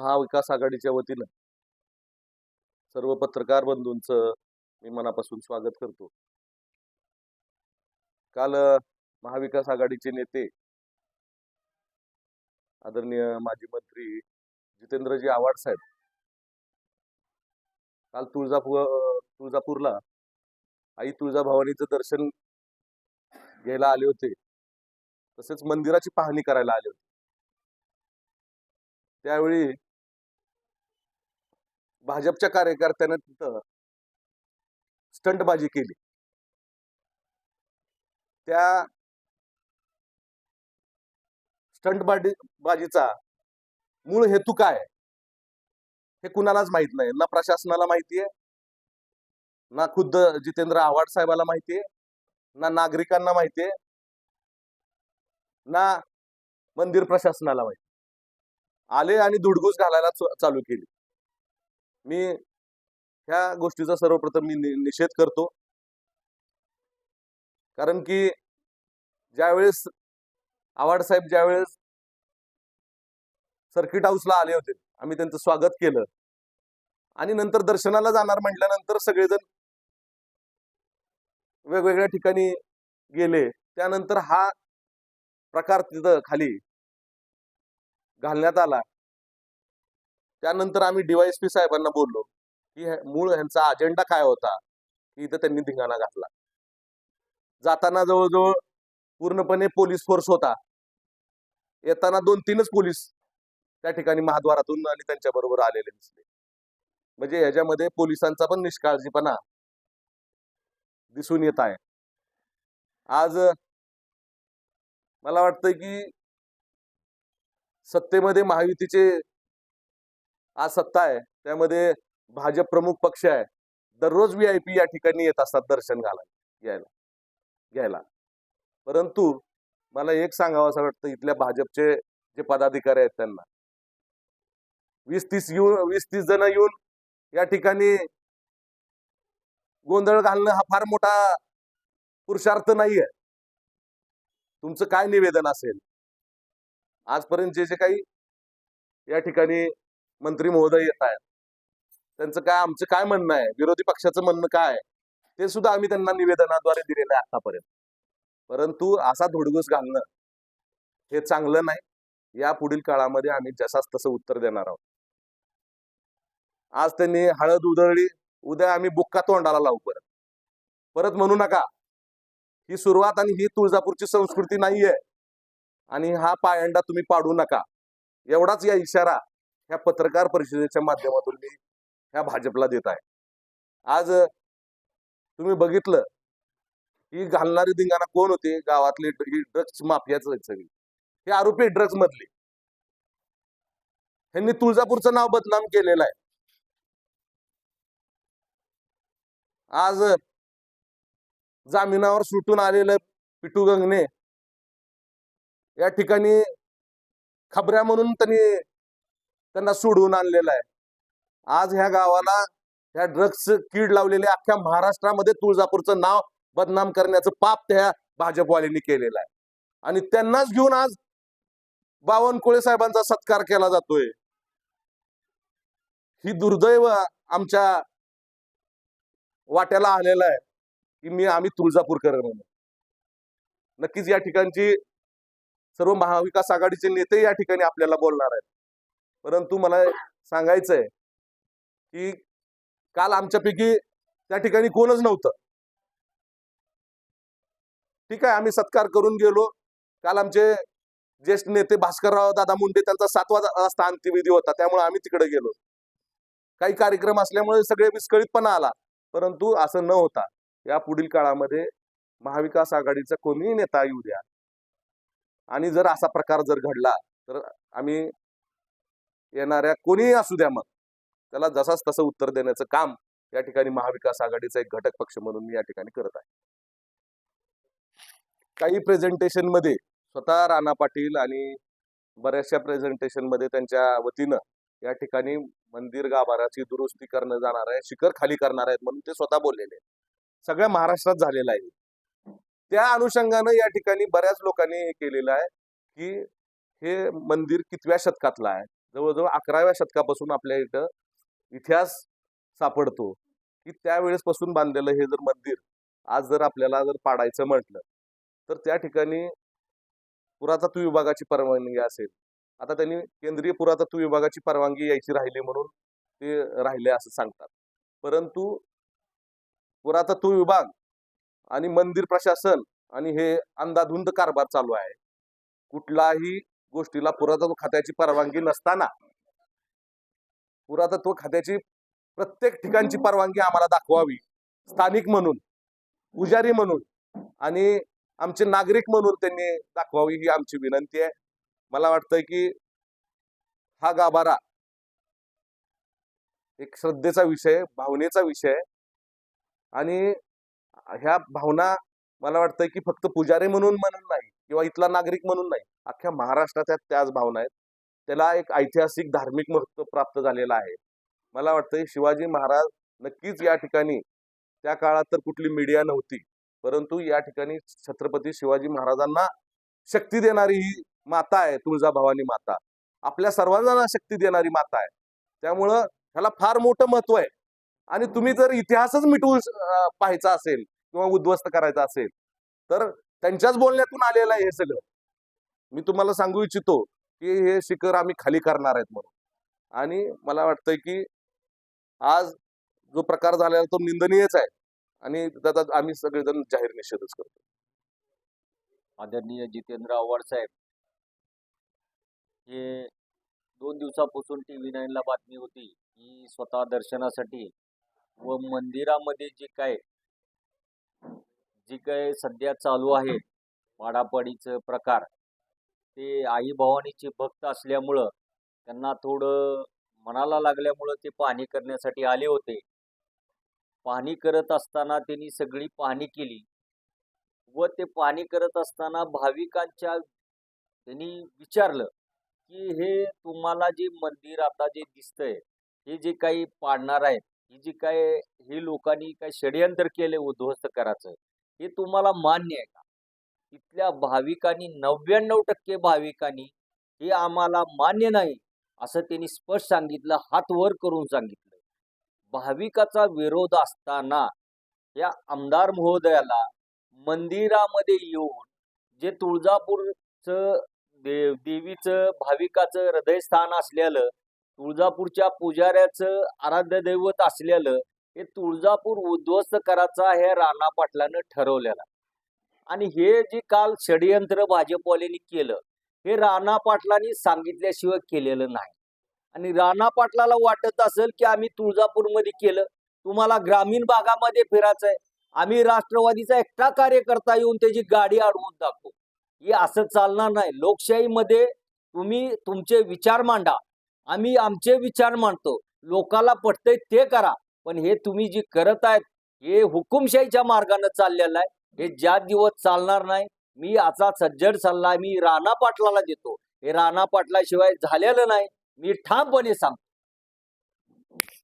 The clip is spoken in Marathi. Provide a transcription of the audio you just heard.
महाविकास आघाडीच्या वतीनं सर्व पत्रकार बंधूंचं मी मनापासून स्वागत करतो. काल महाविकास आघाडीचे नेते आदरणीय माजी मंत्री जितेंद्रजी आव्हाड साहेब काल तुळजापूर तुळजापूरला आई तुळजाभवानीचं दर्शन घ्यायला आले होते. तसेच मंदिराची पाहणी करायला आले होते. त्यावेळी भाजपच्या कार्यकर्त्यानं तिथं स्टंटबाजी केली. त्या स्टंटबाजी बाजीचा मूळ हेतू काय हे कुणालाच माहीत नाही. ना प्रशासनाला माहितीये ना खुद्द जितेंद्र आव्हाड साहेबाला माहितीये ना नागरिकांना माहितीये ना मंदिर प्रशासनाला माहिती आले आणि धुडगूस घालायला चालू केली. मी ह्या गोष्टीचा सर्वप्रथम मी निषेध करतो. कारण की ज्यावेळेस आव्हाडसाहेब ज्यावेळेस सर्किट हाऊसला आले होते आम्ही त्यांचं स्वागत केलं. आणि नंतर दर्शनाला जाणार म्हटल्यानंतर सगळेजण वेगवेगळ्या ठिकाणी गेले. त्यानंतर हा प्रकार तिथं खाली घालण्यात आला. त्यानंतर आम्ही डीवायएसपी साहेबांना बोललो की मूळ ह्यांचा अजेंडा काय होता? की इथं त्यांनी धिंगाणा घातला. जाताना जवळजवळ पूर्णपणे पोलीस फोर्स होता. येताना दोन तीनच पोलीस त्या ठिकाणी महाद्वारातून आणि त्यांच्या बरोबर आलेले दिसले. म्हणजे ह्याच्यामध्ये पोलिसांचा पण निष्काळजीपणा दिसून येत आहे. आज मला वाटतं की सत्तेमध्ये महायुतीचे आज सत्ता आहे. त्यामध्ये भाजप प्रमुख पक्ष आहे. दररोज व्ही आय पी या ठिकाणी येत असतात दर्शन घालायला घ्यायला घ्यायला. परंतु मला एक सांगावं असं वाटतं इथल्या भाजपचे जे पदाधिकारी आहेत त्यांना. वीस तीस येऊन वीस तीस जण येऊन या ठिकाणी गोंधळ घालणं हा फार मोठा पुरुषार्थ नाहीये. तुमचं काय निवेदन असेल? आजपर्यंत जे जे काही या ठिकाणी मंत्री महोदय येत आहेत. त्यांचं काय आमचं काय म्हणणं आहे? विरोधी पक्षाचं म्हणणं काय आहे? ते सुद्धा आम्ही त्यांना निवेदनाद्वारे दिलेलं आहे आतापर्यंत. परंतु असा धुडगूस घालणं हे चांगलं नाही. या पुढील काळामध्ये आम्ही जसाच तसं उत्तर देणार आहोत. आज त्यांनी हळद उधळली उद्या आम्ही बुक्का तोंडाला लावू परत. परत म्हणू नका. ही सुरुवात आणि ही तुळजापूरची संस्कृती नाहीये. आणि हा पायंडा तुम्ही पाडू नका. एवढाच या इशारा ह्या पत्रकार परिषदेच्या माध्यमातून मी ह्या भाजपला देत आहे. आज तुम्ही बघितलं ही घालणारी धिंगाणा कोण होते? गावातले ही ड्रग्स माफियाच सगळी. हे आरोपी ड्रग्स मधले ह्यांनी तुळजापूरचं नाव बदनाम केलेलं आहे. आज जामिनावर सुटून आलेलं पिटू गंगने या ठिकाणी खबऱ्या म्हणून त्यांनी त्यांना सोडवून आणलेलं आहे. आज ह्या गावाला ह्या ड्रग्स कीड लावलेले अख्ख्या महाराष्ट्रामध्ये तुळजापूरचं नाव बदनाम करण्याचं पाप त्या भाजपवाल्यांनी केलेलं आहे. आणि त्यांनाच घेऊन आज बावनकुळे साहेबांचा सत्कार केला जातोय. ही दुर्दैव आमच्या वाट्याला आलेलं आहे की मी आम्ही तुळजापूरकर म्हणून. नक्कीच या ठिकाणची सर्व महाविकास आघाडीचे नेते या ठिकाणी आपल्याला बोलणार आहेत. परंतु मला सांगायचंय की काल आमच्यापैकी त्या ठिकाणी कोणच नव्हतं. ठीक आहे आम्ही सत्कार करून गेलो. काल आमचे ज्येष्ठ नेते भास्करराव दादा मुंडे त्यांचा सातवा असता अंत्यविधी होता त्यामुळे आम्ही तिकडे गेलो. काही कार्यक्रम असल्यामुळे सगळे विस्कळीतपणा आला परंतु असं न होता या पुढील काळामध्ये महाविकास आघाडीचा कोणीही नेता येऊ द्या. आणि जर असा प्रकार जर घडला तर आम्ही येणाऱ्या कोणीही असू द्या मग. त्याला जसाच तसं उत्तर देण्याचं काम या ठिकाणी महाविकास आघाडीचा एक घटक पक्ष म्हणून मी या ठिकाणी करत आहे. काही प्रेझेंटेशनमध्ये स्वतः राणा पाटील आणि बऱ्याचशा प्रेझेंटेशनमध्ये त्यांच्या वतीनं या ठिकाणी मंदिर गाभाराची दुरुस्ती करणं जाणार आहे शिखर खाली करणार आहेत म्हणून ते स्वतः बोललेले सगळ्या महाराष्ट्रात झालेलं आहे. त्या अनुषंगानं या ठिकाणी बऱ्याच लोकांनी हे केलेलं आहे की हे मंदिर कितव्या शतकातलं आहे? जवळजवळ अकराव्या शतकापासून आपल्या इथं इतिहास सापडतो. की त्यावेळेसपासून बांधलेलं हे जर मंदिर आज जर आपल्याला जर पाडायचं म्हटलं तर त्या ठिकाणी पुरातत्व विभागाची परवानगी असेल. आता त्यांनी केंद्रीय पुरातत्व विभागाची परवानगी यायची राहिली म्हणून ते राहिले असं सांगतात. परंतु पुरातत्व विभाग आणि मंदिर प्रशासन आणि हे अंदाधुंद कारभार चालू आहे. कुठलाही गोष्टीला पुरातत्व खात्याची परवानगी नसताना पुरातत्व खात्याची प्रत्येक ठिकाणची परवानगी आम्हाला दाखवावी. स्थानिक म्हणून पुजारी म्हणून आणि आमचे नागरिक म्हणून त्यांनी दाखवावी ही आमची विनंती आहे. मला वाटतंय की हा गाभारा एक श्रद्धेचा विषय भावनेचा विषय आणि ह्या भावना मला वाटतंय की फक्त पुजारी म्हणून म्हणून नाही किंवा इथला नागरिक म्हणून नाही अख्ख्या महाराष्ट्राच्या त्याच भावना आहेत. त्याला एक ऐतिहासिक धार्मिक महत्त्व प्राप्त झालेलं आहे. मला वाटतं शिवाजी महाराज नक्कीच या ठिकाणी त्या काळात तर कुठली मीडिया नव्हती परंतु या ठिकाणी छत्रपती शिवाजी महाराजांना शक्ती देणारी ही माता आहे तुळजाभवानी माता. आपल्या सर्वांना शक्ती देणारी माता आहे. त्यामुळं ह्याला फार मोठं महत्त्व आहे. आणि तुम्ही जर इतिहासच मिटवून पाहायचा असेल किंवा उद्ध्वस्त करायचा असेल तर त्यांच्याच बोलण्यातून आलेलं आहे हे सगळं. मी तुम्हाला सांगू इच्छितो की हे शिखर आम्ही खाली करणार आहेत म्हणून. आणि मला वाटतंय की आज जो प्रकार झालेला तो निंदनीयच आहे. आणि त्याचा आम्ही सगळेजण जाहीर निषेधच करतो. आदरणीय जितेंद्र आव्हाड साहेब हे दोन दिवसापासून टी व्ही नाईनला बातमी होती की स्वतः दर्शनासाठी व मंदिरामध्ये जे काय जे काय सध्या चालू आहे माडापाडीचं प्रकार ते आई भवानीचे भक्त असल्यामुळं त्यांना थोडं मनाला लागल्यामुळं ते पाहणी करण्यासाठी आले होते. पाहणी करत असताना त्यांनी सगळी पाहणी केली व ते पाणी करत असताना भाविकांच्या त्यांनी विचारलं की हे तुम्हाला जे मंदिर आता जे दिसतंय हे जे काही पाडणार आहेत ही जी काय हे लोकांनी काय षडयंत्र केले उद्ध्वस्त करायचं? हे तुम्हाला मान्य आहे का? इथल्या भाविकांनी नव्याण्णव टक्के भाविकांनी हे आम्हाला मान्य नाही असं त्यांनी स्पष्ट सांगितलं हात वर करून सांगितलं. भाविकाचा विरोध असताना या आमदार महोदयाला मंदिरामध्ये येऊन जे तुळजापूरचं देव देवीचं भाविकाचं हृदयस्थान असलेलं तुळजापूरच्या पुजाऱ्याचं आराध्य दैवत असलेलं हे तुळजापूर उद्ध्वस्त करायचा हे राणा पाटलानं ठरवलेलं. आणि हे जे काल षडयंत्र भाजपवाल्यांनी केलं हे राणा पाटलांनी सांगितल्याशिवाय केलेलं नाही. आणि राणा पाटलाला वाटत असेल की आम्ही तुळजापूरमध्ये केलं तुम्हाला ग्रामीण भागामध्ये फिरायचं आहे आम्ही राष्ट्रवादीचा एकटा कार्यकर्ता येऊन त्याची गाडी अडवून दाखवू हे असं चालणार नाही. लोकशाहीमध्ये तुम्ही तुमचे विचार मांडा. आम्ही आमचे विचार मांडतो. लोकाला पटतंय ते करा. पण हे तुम्ही जे करत आहेत हे हुकुमशाहीच्या मार्गाने चाललेलं आहे. हे ज्या दिवस चालणार नाही. मी आता सज्जड सल्ला मी राणा पाटलाला देतो. हे राणा पाटलाशिवाय झालेलं नाही. मी ठामपणे सांगतो.